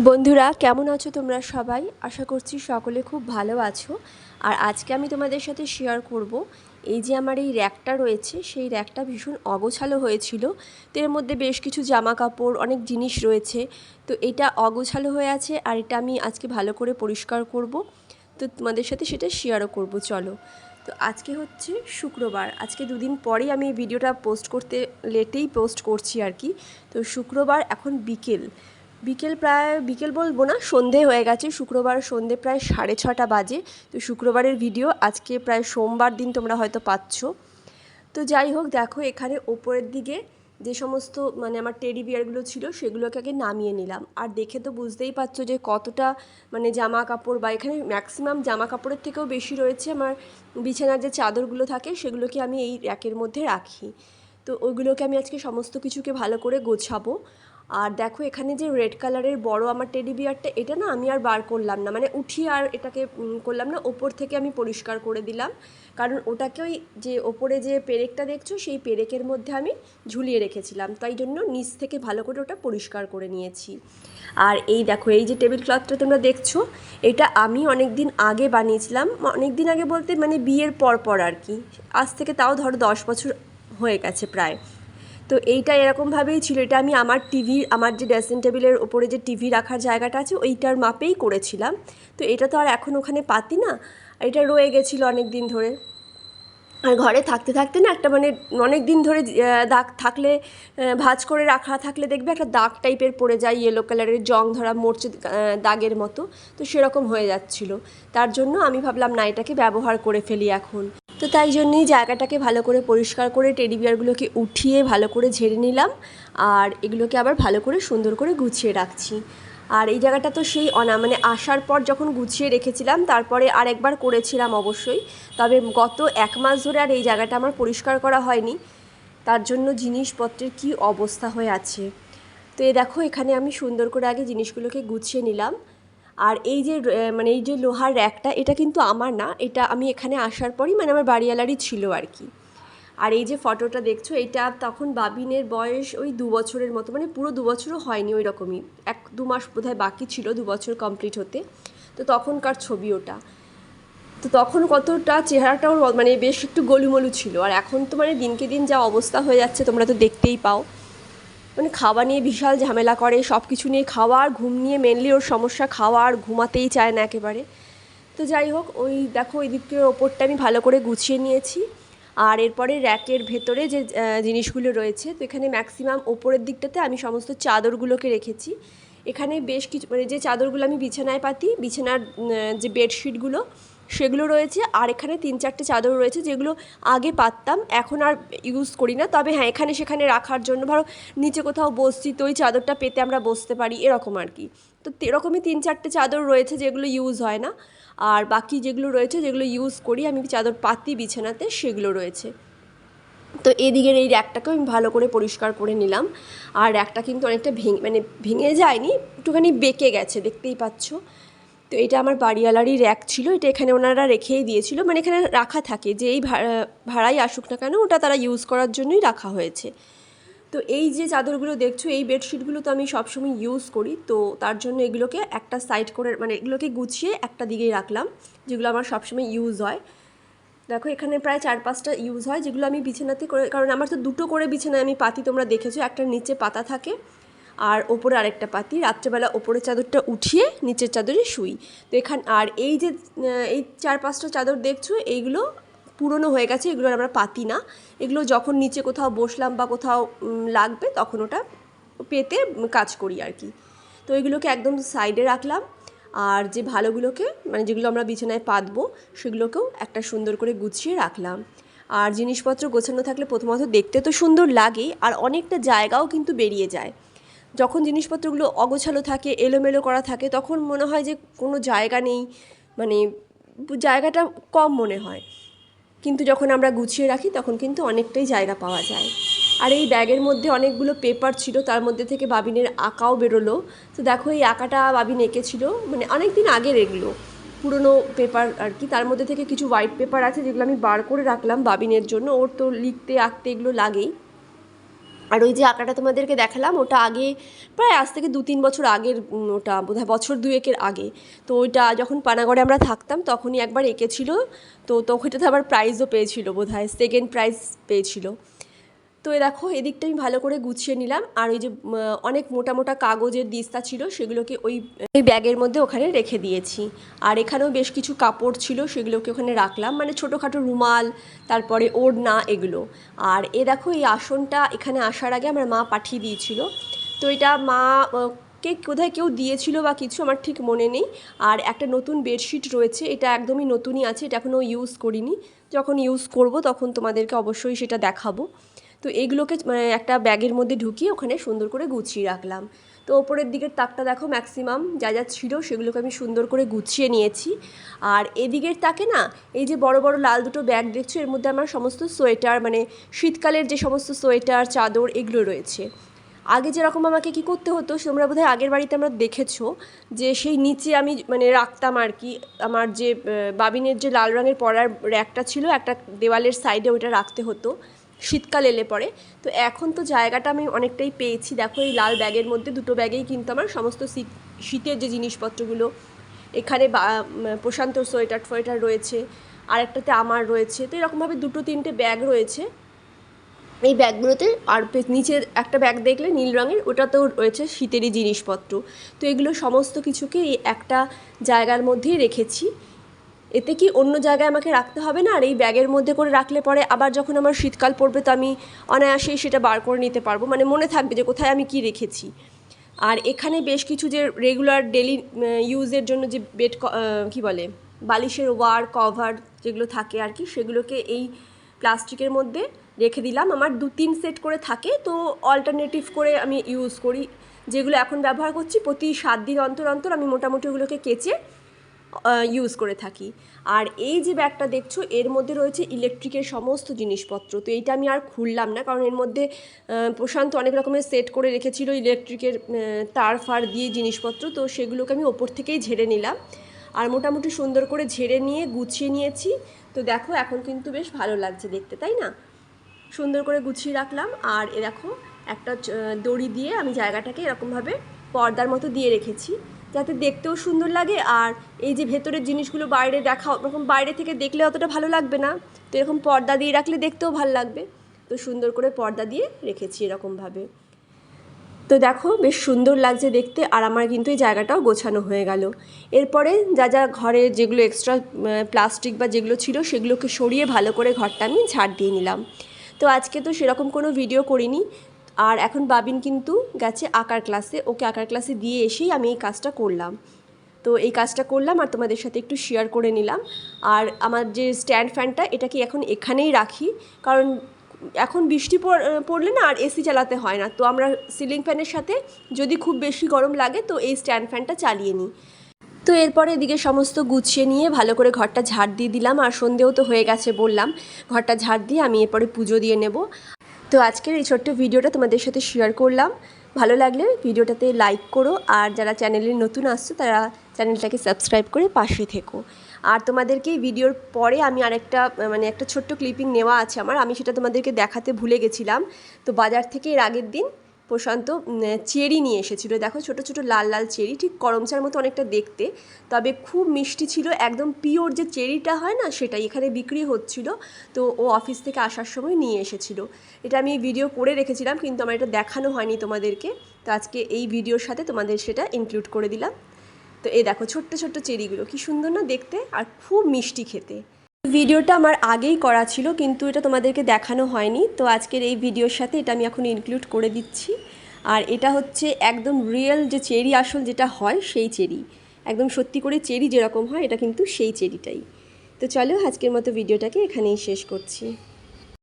বন্ধুরা, কেমন আছো তোমরা সবাই? আশা করছি সকলে খুব ভালো আছো। আর আজকে আমি তোমাদের সাথে শেয়ার করব, এই যে আমার এই র্যাকটা রয়েছে, সেই র্যাকটা ভীষণ অগোছালো হয়েছিল। তো এর মধ্যে বেশ কিছু জামা কাপড় অনেক জিনিস রয়েছে। তো এটা অগোছালো হয়ে আছে আর এটা আমি আজকে ভালো করে পরিষ্কার করব। তো তোমাদের সাথে সেটা শেয়ারও করব, চলো। তো আজকে হচ্ছে শুক্রবার। আজকে দুদিন পরেই আমি এই ভিডিওটা পোস্ট করতে লেটেই পোস্ট করছি আর কি। তো শুক্রবার, এখন বিকেল। বিকেল প্রায়, বিকেল বলব না, সন্ধে হয়ে গেছে। শুক্রবার সন্ধে প্রায় সাড়ে ছটা বাজে। তো শুক্রবারের ভিডিও আজকে প্রায় সোমবার দিন তোমরা হয়তো পাচ্ছ। তো যাই হোক, দেখো এখানে ওপরের দিকে যে সমস্ত মানে আমার টেডি বিয়ারগুলো ছিল, সেগুলোকে আগে নামিয়ে নিলাম। আর দেখে তো বুঝতেই পারছ যে কতটা মানে জামা কাপড় বা এখানে ম্যাক্সিমাম জামা কাপড়ের থেকেও বেশি রয়েছে আমার বিছানার যে চাদরগুলো থাকে, সেগুলোকে আমি এই র্যাকের মধ্যে রাখি। তো ওইগুলোকে আমি আজকে সমস্ত কিছুকে ভালো করে গোছাবো। আর দেখো এখানে যে রেড কালারের বড় আমার টেডি বিয়ারটা এটা না আমি আর বার করলাম না। মানে উঠিয়ে আর এটাকে করলাম না, ওপর থেকে আমি পরিষ্কার করে দিলাম। কারণ ওটাকে ওই যে ওপরে যে পেরেকটা দেখছ, সেই পেরেকের মধ্যে আমি ঝুলিয়ে রেখেছিলাম। তাই জন্য নিচ থেকে ভালো করে ওটা পরিষ্কার করে নিয়েছি। আর এই দেখো, এই যে টেবিল ক্লথটা তোমরা দেখছ, এটা আমি অনেক দিন আগে বানিয়েছিলাম। অনেক দিন আগে বলতে মানে বিয়ের পর পর আর কি। আজ থেকে তাও ধরো দশ বছর হয়ে গেছে প্রায়। তো এইটা এরকমভাবেই ছিল, এটা আমি আমার টিভি আমার যে ড্রেসিং টেবিলের ওপরে যে টিভি রাখার জায়গাটা আছে, ওইটার মাপেই করেছিলাম। তো এটা তো আর এখন ওখানে পাতি না এটা রয়ে গেছিল অনেক দিন ধরে। আর ঘরে থাকতে থাকতে না একটা মানে অনেক দিন ধরে দাগ থাকলে ভাঁজ করে রাখা থাকলে দেখবে একটা দাগ টাইপের পড়ে যায় ইয়েলো কালারের জং ধরা মরচে দাগের মতো। তো সেরকম হয়ে যাচ্ছিল। তার জন্য আমি ভাবলাম, না, এটাকে ব্যবহার করে ফেলি এখন। তো তাই জন্যই জায়গাটাকে ভালো করে পরিষ্কার করে টেডি বিয়ারগুলোকে উঠিয়ে ভালো করে ঝেড়ে নিলাম। আর এগুলোকে আবার ভালো করে সুন্দর করে গুছিয়ে রাখছি। আর এই জায়গাটা তো সেই অনা মানে আসার পর যখন গুছিয়ে রেখেছিলাম, তারপরে আর একবার করেছিলাম অবশ্যই। তবে গত এক মাস ধরে আর এই জায়গাটা আমার পরিষ্কার করা হয়নি। তার জন্য জিনিসপত্রের কি অবস্থা হয়ে আছে। তো এই দেখো, এখানে আমি সুন্দর করে আগে জিনিসগুলোকে গুছিয়ে নিলাম। আর এই যে মানে এই যে লোহার র্যাকটা, এটা কিন্তু আমার না। এটা আমি এখানে আসার পরই মানে আমার বাড়িওয়ালারই ছিল আর কি। আর এই যে ফটোটা দেখছ, এটা তখন বাবিনের বয়স ওই দু বছরের মতো মানে পুরো দু বছরও হয়নি ওই রকমই। এক, দু মাস বোধহয় বাকি ছিল, দু বছর কমপ্লিট হতে। তো তখনকার ছবি ওটা। তো তখন কতটা চেহারাটাও মানে বেশ একটু গলুমলু ছিল। আর এখন তো মানে দিনকে দিন যা অবস্থা হয়ে যাচ্ছে, তোমরা তো দেখতেই পাও। মানে খাওয়া নিয়ে বিশাল ঝামেলা করে সব কিছু নিয়ে খাওয়া আর ঘুম নিয়ে মেনলি ওর সমস্যা খাওয়া আর ঘুমাতেই চায় না একেবারে। তো যাই হোক, ওই দেখো ওই দিকের ওপরটা আমি ভালো করে গুছিয়ে নিয়েছি। আর এরপরে র্যাকের ভেতরে যে জিনিসগুলো রয়েছে, তো এখানে ম্যাক্সিমাম ওপরের দিকটাতে আমি সমস্ত চাদরগুলোকে রেখেছি। এখানে বেশ কিছু মানে যে চাদরগুলো আমি বিছানায় পাতি, বিছানার যে বেডশিটগুলো সেগুলো রয়েছে। আর এখানে তিন চারটে চাদর রয়েছে যেগুলো আগে পাততাম, এখন আর ইউজ করি না। তবে হ্যাঁ এখানে সেখানে রাখার জন্য ধরো নিচে কোথাও বসছি তো ওই চাদরটা পেতে আমরা বসতে পারি, এরকম আর কি। তো এরকমই তিন চারটে চাদর রয়েছে যেগুলো ইউজ হয় না। আর বাকি যেগুলো রয়েছে যেগুলো ইউজ করি, আমি চাদর পাতি বিছানাতে সেগুলো রয়েছে। তো এদিকের এই র্যাকটাকেও আমি ভালো করে পরিষ্কার করে নিলাম। আর র্যাকটা কিন্তু অনেকটা ভেঙে মানে ভেঙে যায়নি, একটুখানি বেঁকে গেছে, দেখতেই পাচ্ছ। তো এটা আমার বাড়িওয়ালারই র্যাক ছিল, এটা এখানে ওনারা রেখেই দিয়েছিল। মানে এখানে রাখা থাকে যে এই ভাড়া- ভাড়াই আসুক না কেন, ওটা তারা ইউজ করার জন্যই রাখা হয়েছে। তো এই যে চাদরগুলো দেখছ, এই বেডশিটগুলো তো আমি সবসময় ইউজ করি। তো তার জন্য এগুলোকে একটা সাইড করে মানে এগুলোকে গুছিয়ে একটা দিকেই রাখলাম, যেগুলো আমার সবসময় ইউজ হয়। দেখো, এখানে প্রায় চার পাঁচটা ইউজ হয়, যেগুলো আমি বিছানাতে করে, কারণ আমার তো দুটো করে বিছানায় আমি পাতি তোমরা দেখেছ, একটা নিচে পাতা থাকে আর ওপরে আরেকটা পাতি, রাত্রেবেলা ওপরের চাদরটা উঠিয়ে নিচের চাদরে শুই। তো এখান, আর এই যে এই চার পাঁচটা চাদর দেখছ, এইগুলো পুরনো হয়ে গেছে, এগুলো আমরা পাতি না। এগুলো যখন নিচে কোথাও বসলাম বা কোথাও লাগবে, তখন ওটা পেতে কাজ করি আর কি। তো এগুলোকে একদম সাইডে রাখলাম, আর যে ভালোগুলোকে মানে যেগুলো আমরা বিছানায় পাতবো, সেগুলোকেও একটা সুন্দর করে গুছিয়ে রাখলাম। আর জিনিসপত্র গোছানো থাকলে প্রথমত দেখতে তো সুন্দর লাগেই আর অনেকটা জায়গাও কিন্তু বেরিয়ে যায়। যখন জিনিসপত্রগুলো অগোছালো থাকে, এলোমেলো করা থাকে, তখন মনে হয় যে কোনো জায়গা নেই মানে জায়গাটা কম মনে হয়। কিন্তু যখন আমরা গুছিয়ে রাখি, তখন কিন্তু অনেকটাই জায়গা পাওয়া যায়। আর এই ব্যাগের মধ্যে অনেকগুলো পেপার ছিল, তার মধ্যে থেকে বাবিনের আঁকাও বেরোলো। তো দেখো, এই আঁকাটা বাবিন এঁকেছিল মানে অনেক দিন আগের এগুলো পুরনো পেপার আর কি, তার মধ্যে থেকে কিছু হোয়াইট পেপার আছে, যেগুলো আমি বার করে রাখলাম বাবিনের জন্য। ওর তো লিখতে, আঁকতে এগুলো লাগেই। আর ওই যে আঁকাটা তোমাদেরকে দেখালাম, ওটা আগে প্রায় আজ থেকে দু তিন বছর আগের ওটা বোধহয় বছর দুয়েকের আগে। তো ওইটা যখন পানাগড়ে আমরা থাকতাম, তখনই একবার এঁকেছিল। তো তো ওইটাতে আবার প্রাইজও পেয়েছিল বোধহয় সেকেন্ড প্রাইজ পেয়েছিল। তো এ দেখো, এদিকটা আমি ভালো করে গুছিয়ে নিলাম। আর ওই যে অনেক মোটা মোটা কাগজের দিস্তা ছিল, সেগুলোকে ওই ওই ব্যাগের মধ্যে ওখানে রেখে দিয়েছি। আর এখানেও বেশ কিছু কাপড় ছিল, সেগুলোকে ওখানে রাখলাম। মানে ছোটোখাটো রুমাল, তারপরে ওড়না, এগুলো। আর এ দেখো, এই আসনটা এখানে আসার আগে আমার মা পাঠিয়ে দিয়েছিল। তো এটা মা কে কোথায় কেউ দিয়েছিল বা কিছু আমার ঠিক মনে নেই। আর একটা নতুন বেডশিট রয়েছে, এটা একদমই নতুনই আছে, এটা এখনও ইউজ করিনি। যখন ইউজ করব, তখন তোমাদেরকে অবশ্যই সেটা দেখাবো। তো এগুলোকে মানে একটা ব্যাগের মধ্যে ঢুকিয়ে ওখানে সুন্দর করে গুছিয়ে রাখলাম। তো ওপরের দিকের তাকটা দেখো ম্যাক্সিমাম যা যা ছিল সেগুলোকে আমি সুন্দর করে গুছিয়ে নিয়েছি। আর এদিকের তাকে না, এই যে বড় বড় লাল দুটো ব্যাগ দেখছ, এর মধ্যে আমার সমস্ত সোয়েটার মানে শীতকালের যে সমস্ত সোয়েটার, চাদর এগুলো রয়েছে। আগে যেরকম আমাকে কি করতে হতো, তোমরা বোধহয় আগের বাড়িতে আমরা দেখেছ যে সেই নিচে আমি মানে রাখতাম আর কি, আমার যে বাবিনের যে লাল রঙের পরার র্যাকটা ছিল, একটা দেওয়ালের সাইডে ওইটা রাখতে হতো। শীতকাল এলে পরে। তো এখন তো জায়গাটা আমি অনেকটাই পেয়েছি। দেখো এই লাল ব্যাগের মধ্যে দুটো ব্যাগেই কিন্তু আমার সমস্ত শীত, শীতের যে জিনিসপত্রগুলো, এখানে প্রশান্ত সোয়েটার ফোয়েটার রয়েছে, আরেকটাতে আমার রয়েছে। তো এরকমভাবে দুটো তিনটে ব্যাগ রয়েছে। এই ব্যাগগুলোতে আর নিচের একটা ব্যাগ দেখলে নীল রঙের, ওটাতেও রয়েছে শীতেরই জিনিসপত্র। তো এগুলো সমস্ত কিছুকে এই একটা জায়গার মধ্যেই রেখেছি। এতে কি অন্য জায়গায় আমাকে রাখতে হবে না? আর এই ব্যাগের মধ্যে করে রাখলে পরে আবার যখন আমার শীতকাল পড়বে তো আমি অনায়াসেই সেটা বার করে নিতে পারব। মানে মনে থাকবে যে কোথায় আমি কি রেখেছি। আর এখানে বেশ কিছু যে রেগুলার ডেলি ইউজের জন্য যে বেড কি বলে, বালিশের ওয়ার কভার যেগুলো থাকে আর কি, সেগুলোকে এই প্লাস্টিকের মধ্যে রেখে দিলাম। আমার দু তিন সেট করে থাকে, তো অল্টারনেটিভ করে আমি ইউজ করি। যেগুলো এখন ব্যবহার করছি, প্রতি সাত দিন অন্তর অন্তর আমি মোটামুটি ওগুলোকে কেচে ইউজ করে থাকি। আর এই যে ব্যাগটা দেখছ, এর মধ্যে রয়েছে ইলেকট্রিকের সমস্ত জিনিসপত্র। তো এইটা আমি আর খুললাম না, কারণ এর মধ্যে প্রশান্ত অনেক রকমের সেট করে রেখেছিল ইলেকট্রিকের তার ফার দিয়ে জিনিসপত্র। তো সেগুলোকে আমি ওপর থেকেই ঝেড়ে নিলাম। আর মোটামুটি সুন্দর করে ঝেড়ে নিয়ে গুছিয়ে নিয়েছি। তো দেখো, এখন কিন্তু বেশ ভালো লাগছে দেখতে, তাই না? সুন্দর করে গুছিয়ে রাখলাম। আর এ দেখো, একটা দড়ি দিয়ে আমি জায়গাটাকে এরকমভাবে পর্দার মতো দিয়ে রেখেছি। যাতে দেখতেও সুন্দর লাগে আর এই যে ভেতরের জিনিসগুলো বাইরে দেখা ওরকম বাইরে থেকে দেখলে অতটা ভালো লাগবে না। তো এরকম পর্দা দিয়ে রাখলে দেখতেও ভালো লাগবে। তো সুন্দর করে পর্দা দিয়ে রেখেছি এরকমভাবে। তো দেখো, বেশ সুন্দর লাগছে দেখতে আর আমার কিন্তু এই জায়গাটাও গোছানো হয়ে গেল। এরপরে যা যা ঘরে যেগুলো এক্সট্রা প্লাস্টিক বা যেগুলো ছিল সেগুলোকে সরিয়ে ভালো করে ঘরটা আমি ঝাড় দিয়ে নিলাম। তো আজকে তো সেরকম কোনো ভিডিও করিনি। আর এখন বাবিন কিন্তু গেছে আঁকার ক্লাসে, ওকে আঁকার ক্লাসে দিয়ে এসেই আমি এই কাজটা করলাম। তো এই কাজটা করলাম আর তোমাদের সাথে একটু শেয়ার করে নিলাম। আর আমার যে স্ট্যান্ড ফ্যানটা এটাকে এখন এখানেই রাখি? কারণ এখন বৃষ্টি পড়- পড়লে না আর এসি চালাতে হয় না। তো আমরা সিলিং ফ্যানের সাথে যদি খুব বেশি গরম লাগে, তো এই স্ট্যান্ড ফ্যানটা চালিয়ে নিই। তো এরপরে এদিকে সমস্ত গুছিয়ে নিয়ে ভালো করে ঘরটা ঝাড় দিয়ে দিলাম। আর সন্ধেও তো হয়ে গেছে বললাম, ঘরটা ঝাড় দিয়ে আমি এরপরে পুজো দিয়ে নেব। তো আজকের এই ছোট্ট ভিডিওটা তোমাদের সাথে শেয়ার করলাম। ভালো লাগলে ভিডিওটাতে লাইক করো আর যারা চ্যানেলে নতুন আসছো, তারা চ্যানেলটাকে সাবস্ক্রাইব করে পাশে থেকো। আর তোমাদেরকে ভিডিওর পরে আমি আরেকটা মানে একটা ছোট্ট ক্লিপিং নেওয়া আছে আমার। আমি সেটা তোমাদেরকে দেখাতে ভুলে গেছিলাম। তো বাজার থেকে এর আগের দিন প্রশান্ত চেরি নিয়ে এসেছিল। দেখো ছোট ছোট লাল লাল চেরি, ঠিক করমচার মতো অনেকটা দেখতে। তবে খুব মিষ্টি ছিল, একদম পিওর যে চেরিটা হয় না, সেটাই এখানে বিক্রি হচ্ছিল। তো ও অফিস থেকে আসার সময় নিয়ে এসেছিল। এটা আমি ভিডিও করে রেখেছিলাম, কিন্তু আমার এটা দেখানো হয়নি তোমাদেরকে। তো আজকে এই ভিডিওর সাথে তোমাদের সেটা ইনক্লুড করে দিলাম। তো এই দেখো ছোট্ট ছোট্ট চেরিগুলো, কি সুন্দর না দেখতে, আর খুব মিষ্টি খেতে। ভিডিওটা আমার আগেই করা ছিল, কিন্তু এটা তোমাদেরকে দেখানো হয়নি। তো আজকের এই ভিডিওর সাথে এটা আমি এখন ইনক্লুড করে দিচ্ছি। আর এটা হচ্ছে একদম রিয়েল যে চেরি আসল যেটা হয়, সেই চেরি। একদম সত্যি করে চেরি যেরকম হয়, এটা কিন্তু সেই চেরিটাই। তো চলো আজকের মতো ভিডিওটাকে এখানেই শেষ করছি।